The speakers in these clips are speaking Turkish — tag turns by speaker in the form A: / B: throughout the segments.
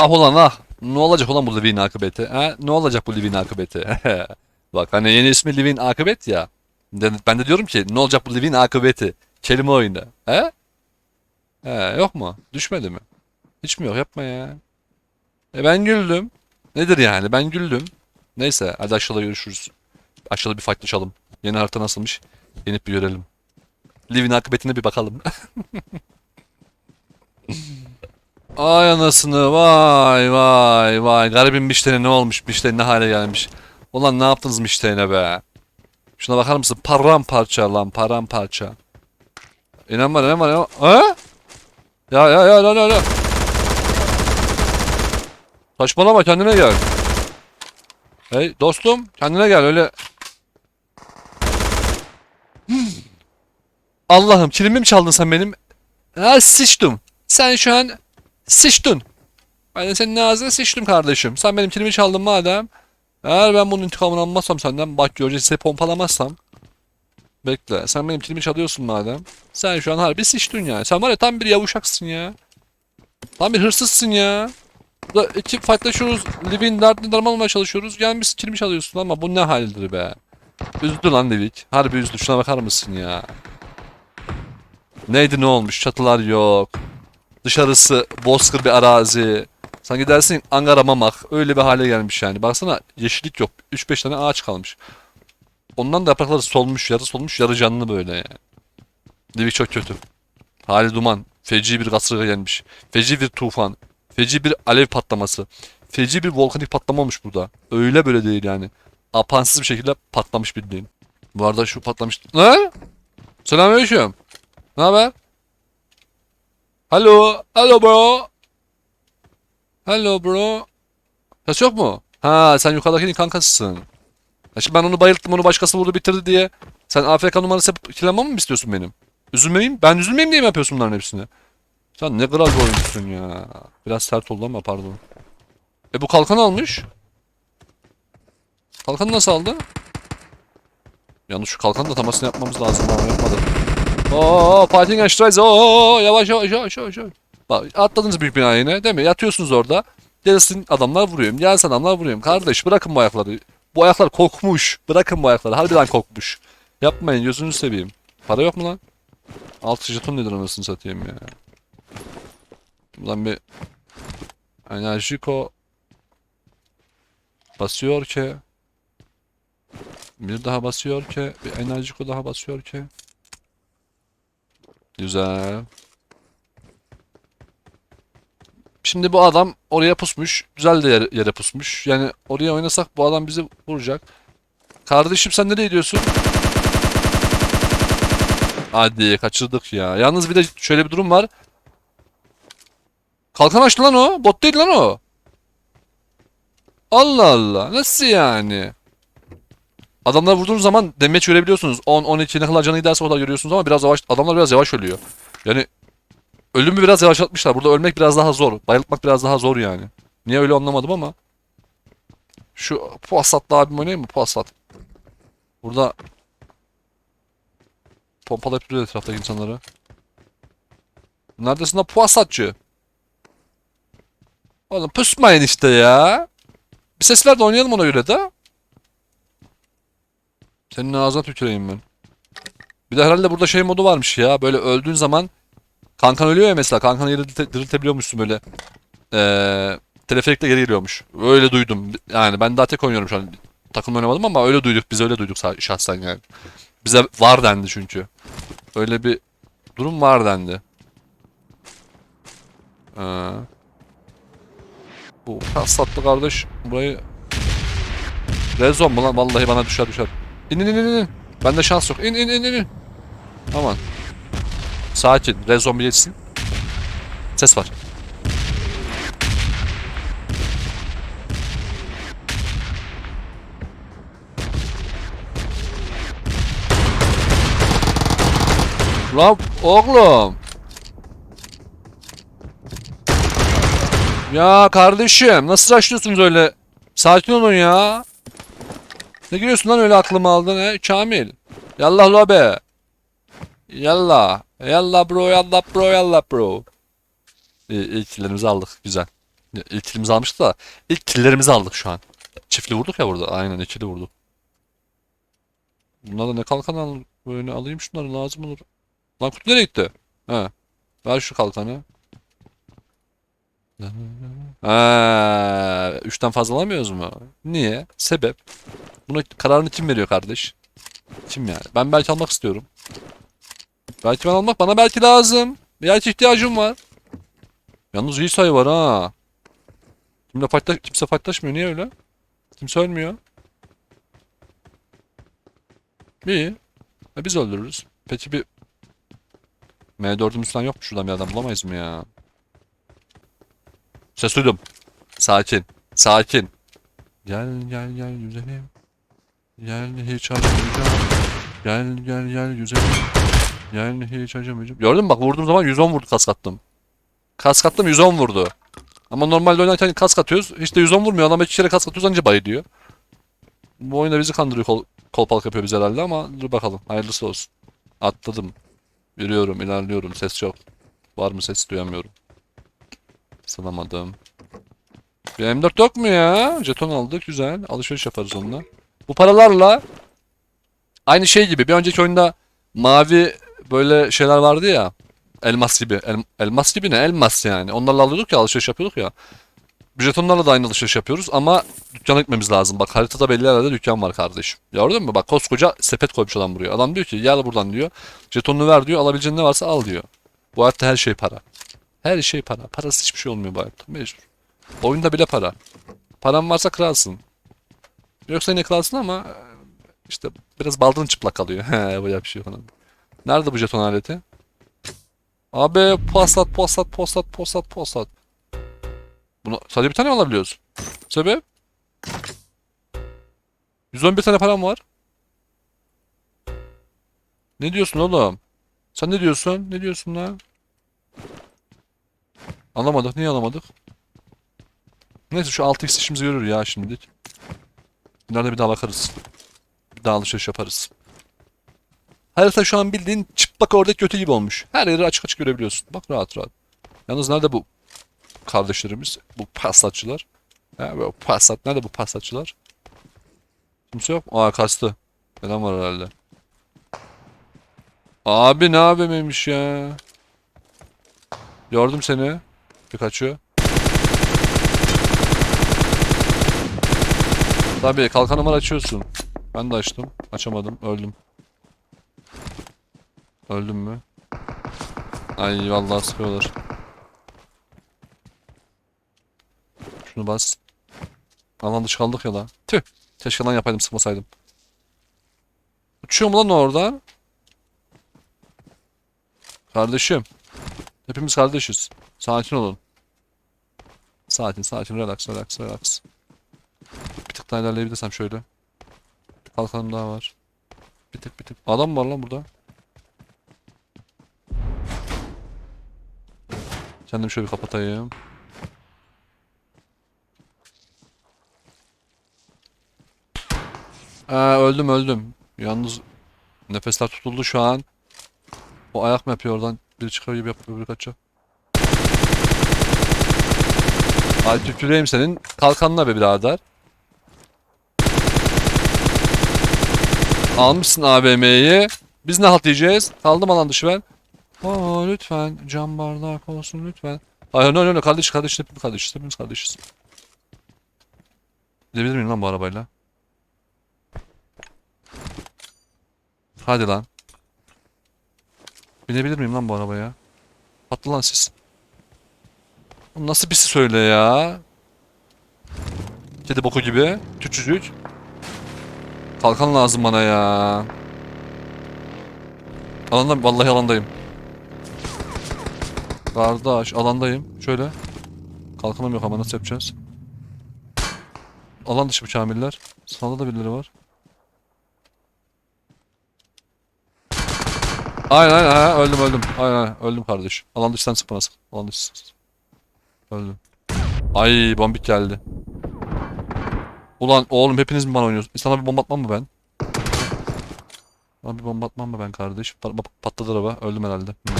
A: Ah ulan ah. Ne olacak ulan bu Livin akıbeti? Ha? Ne olacak bu Livin akıbeti? Bak hani yeni ismi Livin akıbet ya. Ben de diyorum ki ne olacak bu Livin akıbeti? Kelime oyunu. He? He yok mu? Düşmedi mi? Hiç mi yok? Yapma ya. E ben güldüm. Nedir yani? Ben güldüm. Neyse hadi aşağıda görüşürüz. Aşağıda bir fightlaşalım. Yeni harita nasılmış? Yenip bir görelim. Livin akıbetine bir bakalım. Ay anasını vay vay vay. Garibim Mişten'e ne olmuş? Mişten ne hale gelmiş? Ulan ne yaptınız Mişten'e be? Şuna bakar mısın? Paramparça lan paramparça. İnan var inan var inan Ha? Ya ya ya la la la. Saçmalama kendine gel. Hey dostum kendine gel öyle. Allah'ım kilimi mi çaldın sen benim? Ha sıçtım. Sen şu an sıçtın. Ben de senin ağzına sıçtım kardeşim. Sen benim kilimi çaldın madem. Eğer ben bunun intikamını almazsam senden bak göreceğiz size pompalamazsam. Bekle sen benim kilimi çalıyorsun madem. Sen şu an harbi sıçtın ya. Sen var ya tam bir yavuşaksın ya. Tam bir hırsızsın ya. Burada iki fightlaşıyoruz. Livin derdini darman olmaya çalışıyoruz. Gelmişsin kilimi çalıyorsun ama bu ne haldir be. Üzdü lan Livik. Harbi üzdü. Şuna bakar mısın ya? Neydi ne olmuş? Çatılar yok. Dışarısı bozkır bir arazi. Sanki dersin Ankara Mamak. Öyle bir hale gelmiş yani. Baksana yeşillik yok. 3-5 tane ağaç kalmış. Ondan da yaprakları solmuş. Yarı solmuş yarı canlı böyle yani. Livik çok kötü. Hali duman. Feci bir kasırga gelmiş. Feci bir tufan. Feci bir alev patlaması. Feci bir volkanik patlama olmuş burada. Öyle böyle değil yani. Apansız bir şekilde patlamış bildiğin. Bu arada şu patlamış. Ne? Selamünaleyküm. Ne haber? Hello. Hello bro. Hello bro. Ses yok mu? Ha sen yukarıdakinin kankasısın. Ya şimdi ben onu bayılttım onu başkası vurdu bitirdi diye. Sen AFK numarası yapıp killemamı mı istiyorsun benim? Üzülmeyeyim. Ben üzülmeyeyim diye mi yapıyorsun bunların hepsini? Sen ne kral bir oyuncusun ya. Biraz sert oldu ama pardon. E bu kalkan almış. Kalkanı nasıl aldı? Yalnız şu kalkanın da tamasını yapmamız lazım ama yapmadı. Oo fighting and strikes. Oo yavaş yavaş yavaş yavaş. Bak atladınız büyük binaya yine değil mi? Yatıyorsunuz orada. Gelsin adamlar vuruyorum. Gelsin adamlar vuruyorum. Kardeş bırakın bu ayakları. Bu ayaklar kokmuş. Bırakın bu ayakları. Harbiden kokmuş. Yapmayın gözünüzü seveyim. Para yok mu lan? Altı jeton nedir anasını satayım ya. Buradan bir enerjiko basıyor ki bir daha basıyor ki bir enerjiko daha basıyor ki güzel şimdi bu adam oraya pusmuş güzel de yere, yere pusmuş yani oraya oynasak bu adam bizi vuracak kardeşim sen nereye gidiyorsun hadi kaçırdık ya yalnız bir de şöyle bir durum var Kalkan açtı lan o. Bot değil lan o. Allah Allah. Nasıl yani? Adamlar vurduğunuz zaman demeç görebiliyorsunuz. 10 12 ne kadar canı giderse o kadar görüyorsunuz ama biraz yavaş adamlar biraz yavaş ölüyor. Yani ölümü biraz yavaşlatmışlar. Burada ölmek biraz daha zor. Bayıltmak biraz daha zor yani. Niye öyle anlamadım ama. Şu Puasat'la abim oynayayım mı? Puasat. Burada pompalayıp duruyor etraftaki insanları. Neredesin lan Puasatçı? Oğlum pusmayın işte ya. Bir ses ver de oynayalım ona göre de. Senin ağzına tüküreyim ben. Bir de herhalde burada şey modu varmış ya. Böyle öldüğün zaman kankan ölüyor ya mesela. Kankanı dirilte- diriltebiliyormuşsun böyle. Ee, teleferikle geri geliyormuş. Öyle duydum. Yani ben daha tek oynuyorum şu an. Takım oynamadım ama öyle duyduk. Biz öyle duyduk şahsen yani. Bize var dendi çünkü. Öyle bir durum var dendi. Ee, bu kaslatlı kardeş burayı Rezon mu lan? Vallahi bana düşer düşer. İn in in in. Bende şans yok. İn in in in. Aman. Sakin. Rezon bir geçsin. Ses var. Lan oğlum. Ya kardeşim nasıl açlıyorsunuz öyle? Sakin olun ya. Ne gülüyorsun lan öyle aklımı aldın he? Kamil. Yallah lobe. Yallah. Yallah bro yallah bro yallah bro. İyi, ilk killerimizi aldık. Güzel. Ya, İlk kilimizi almıştık da ilk killerimizi aldık şu an. Çiftli vurduk ya burada. Aynen ikili vurduk. Bunlar da ne kalkan al böyle alayım şunları lazım olur. Lan kutu nereye gitti? He. Ver şu kalkanı. Ha, üçten fazla alamıyoruz mu? Niye? Sebep. Buna kararını kim veriyor kardeş? Kim yani? Ben belki almak istiyorum. Belki ben almak bana belki lazım. Belki ihtiyacım var. Yalnız iyi sayı var ha. Kimse fightlaş kimse fightlaşmıyor. Niye öyle? Kimse ölmüyor. İyi. E biz öldürürüz. Peki bir M4'ümüz falan yok mu şuradan bir adam bulamayız mı ya? Ses duydum. Sakin. Sakin. Gel gel gel güzelim. Gel hiç acımayacağım. Gel gel gel güzelim. Gel hiç acımayacağım. Gördün mü bak vurduğum zaman 110 vurdu kask attım. Kask attım 110 vurdu. Ama normalde oynarken kask atıyoruz. Hiç de 110 vurmuyor. Adam iki kere kask atıyoruz anca bay diyor. Bu oyunda bizi kandırıyor kol, kolpalık yapıyor biz herhalde ama dur bakalım. Hayırlısı olsun. Atladım. Yürüyorum, ilerliyorum. Ses yok. Var mı ses duyamıyorum. Sanamadım. Bir M4 yok mu ya? Jeton aldık. Güzel. Alışveriş yaparız onunla. Bu paralarla aynı şey gibi. Bir önceki oyunda mavi böyle şeyler vardı ya. Elmas gibi. El- elmas gibi ne? Elmas yani. Onlarla alıyorduk ya alışveriş yapıyorduk ya. Bu jetonlarla da aynı alışveriş yapıyoruz ama dükkana gitmemiz lazım. Bak haritada belli yerlerde dükkan var kardeşim. Gördün mü? Bak koskoca sepet koymuş adam buraya. Adam diyor ki gel buradan diyor. Jetonunu ver diyor. Alabileceğin ne varsa al diyor. Bu hayatta her şey para. Her şey para. Parasız hiçbir şey olmuyor bu hayatta. Mecbur. Oyunda bile para. Paran varsa kralsın. Yoksa yine kralsın ama e, işte biraz baldırın çıplak kalıyor. He bu bir şey falan. Nerede bu jeton aleti? Abi postat postat postat postat postat. Bunu sadece bir tane alabiliyoruz? Sebep? 111 tane param var. Ne diyorsun oğlum? Sen ne diyorsun? Ne diyorsun lan? Alamadık. Niye alamadık? Neyse şu 6x işimizi görür ya şimdilik. İleride bir daha bakarız. Bir daha alışveriş yaparız. Harita şu an bildiğin çıplak ördek götü gibi olmuş. Her yeri açık açık görebiliyorsun. Bak rahat rahat. Yalnız nerede bu kardeşlerimiz? Bu pasatçılar. Ha, bu pasat. Nerede bu pasatçılar? Kimse yok? Aa kastı. Neden var herhalde. Abi ne abimeymiş ya. Gördüm seni. Bir kaçıyor. Tabii kalkanı var açıyorsun. Ben de açtım. Açamadım. Öldüm. Öldüm mü? Ay vallahi sıkıyorlar. Şunu bas. Alan dışı kaldık ya la. Tüh. Keşke lan yapaydım sıkmasaydım. Uçuyor mu lan orada? Kardeşim. Hepimiz kardeşiz. Sakin olun. Sakin sakin relax relax relax. Daha ilerleyebilirsem şöyle. Kalkanım daha var. Bir tık bir tık. Adam var lan burada. Kendimi şöyle bir kapatayım. Aa, öldüm öldüm. Yalnız nefesler tutuldu şu an. O ayak mı yapıyor oradan? Biri çıkıyor gibi yapıyor öbürü kaçıyor. Ay tüküreyim senin kalkanına be birader. Almışsın AVM'yi. Biz ne halt diyeceğiz? Kaldım alan dışı ben. Aa lütfen cam bardak olsun lütfen. Hayır no no no kardeş kardeş hepimiz kardeşiz hepimiz kardeşiz. Gidebilir miyim lan bu arabayla? Hadi lan. Binebilir miyim lan bu arabaya? Patlı lan siz. Nasıl birisi söyle ya? Kedi boku gibi. Küçücük. Kalkan lazım bana ya. Alanda vallahi alandayım. Kardeş alandayım. Şöyle. Kalkanım yok ama nasıl yapacağız? Alan dışı bu kamiller. Sağda da birileri var. Aynen aynen ha, öldüm öldüm. Aynen aynen öldüm kardeş. Alan dışından sık bana sık. Alan dışı. Öldüm. Ay bombik geldi. Ulan oğlum hepiniz mi bana oynuyorsunuz? Sana bir bomba atmam mı ben? Sana bir bomba atmam mı ben kardeş? Pat patladı araba. Öldüm herhalde. Hmm.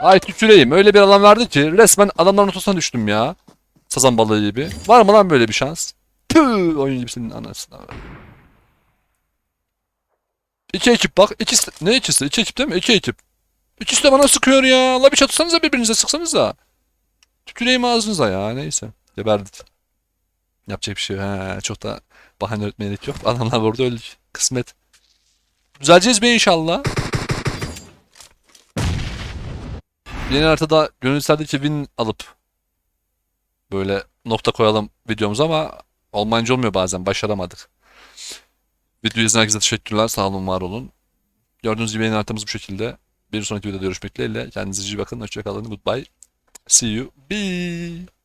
A: Ay tüküreyim. Öyle bir alan verdi ki resmen adamların ortasına düştüm ya. Sazan balığı gibi. Var mı lan böyle bir şans? Tüh! Oyun gibisinin anasını İki ekip bak. İki, ne ikisi? İki ekip değil mi? İki ekip. İkisi de bana sıkıyor ya. Allah bir çatırsanıza birbirinize sıksanıza. Tüküreyim ağzınıza ya. Neyse. Geberdik. Yapacak bir şey yok. Çok da bahane üretmeye gerek yok. Adamlar burada öldük. Kısmet. Düzeleceğiz be inşallah. Yeni haritada gönül isterdi ki win alıp böyle nokta koyalım videomuza ama olmayınca olmuyor bazen. Başaramadık. Videoyu izleyen herkese teşekkürler. Sağ olun, var olun. Gördüğünüz gibi yeni haritamız bu şekilde. Bir sonraki videoda görüşmek dileğiyle. Kendinize iyi bakın. Hoşçakalın. Goodbye. See you. Bye.